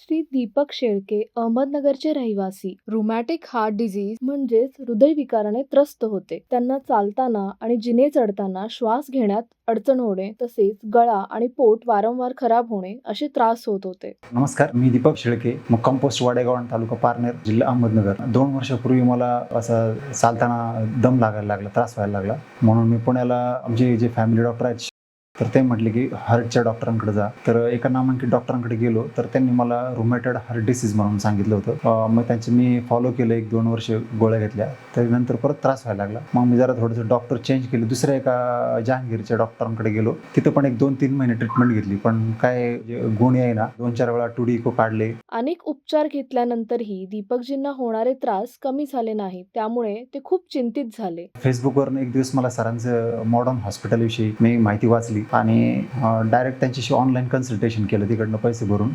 श्री दीपक शेळके अहमदनगरचे रहिवासी. रुमॅटिक heart disease म्हणजेच हृदयविकाराने त्रस्त होते. त्यांना चालताना आणि जिने चढताना श्वास घेण्यात अडचण होणे तसेच गळा आणि पोट वारंवार खराब होणे असे त्रास होत होते. नमस्कार मी दीपक शेळके मुक्काम पोस्ट वाडेगाव तालुका पारनेर जिल्हा अहमदनगर. दोन वर्षापूर्वी मला असं चालताना दम लागायला लागला त्रास व्हायला लागला. म्हणून मी पुण्याला आमचे जे फॅमिली डॉक्टर आहेत तर ते म्हटले की हार्टच्या डॉक्टरांकडे जा. तर एका नामांकित डॉक्टरांकडे गेलो तर त्यांनी मला रुमॅटेड हार्ट डिसीज म्हणून सांगितलं होतं. मग त्यांचे मी फॉलो केलं एक दोन वर्ष गोळ्या घेतल्या. तर नंतर परत त्रास व्हायला लागला. मग मी जरा थोडंसं डॉक्टर चेंज केले. दुसऱ्या एका जहांगीरच्या डॉक्टरांकडे गेलो. तिथं पण एक दोन तीन महिने ट्रीटमेंट घेतली. पण काय गुण आहे ना दोन चार वेळा टुडी इको काढले. अनेक उपचार घेतल्यानंतरही दीपकजींना होणारे त्रास कमी झाले नाहीत. त्यामुळे ते खूप चिंतित झाले. फेसबुकवरून एक दिवस मला सरांचं मॉडर्न हॉस्पिटलविषयी मी माहिती वाचली. आणि डायरेक्ट त्यांच्याशी ऑनलाईन कन्सल्टेशन केलं तिकडनं पैसे भरून.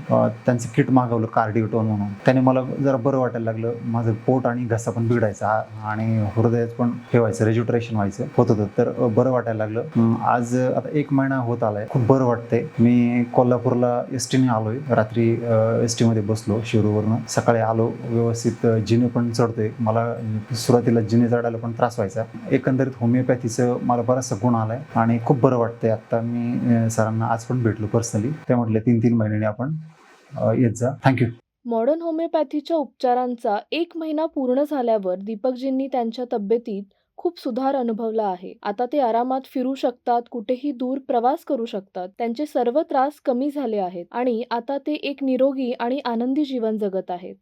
त्यांचं किट मागवलं कार्डिओटोन म्हणून. त्याने मला जरा बरं वाटायला लागलं माझं पोट आणि घसा पण बिघडायचा आणि हृदयात पण हे व्हायचं रेज्युट्रेशन व्हायचं होत होतं. तर बरं वाटायला लागलं. आज आता एक महिना होत आलाय. खूप बरं वाटतंय. मी कोल्हापूरला एस टीने आलोय. रात्री एस टीमध्ये बसलो शिरूरवरनं. सकाळी आलो व्यवस्थित जिने पण चढतोय. मला सुरुवातीला जिने चढायला पण त्रास व्हायचा. एकंदरीत होमिओपॅथीचं मला बराचसा गुण आलाय आणि खूप बरं वाटतंय आता मी सरांना आज पण भेटलो पर्सनली ते म्हटले तीन तीन महिन्यांनी आपण येत जा. थँक्यू मॉडर्न होमिओपॅथीच्या उपचारांचा एक महिना पूर्ण झाल्यावर दीपकजींनी त्यांच्या तब्येतीत खूप सुधार अनुभवला आहे. आता ते आरामात फिरू शकतात कुठेही दूर प्रवास करू शकतात. त्यांचे सर्व त्रास कमी झाले आहेत आणि आता ते एक निरोगी आणि आनंदी जीवन जगत आहेत.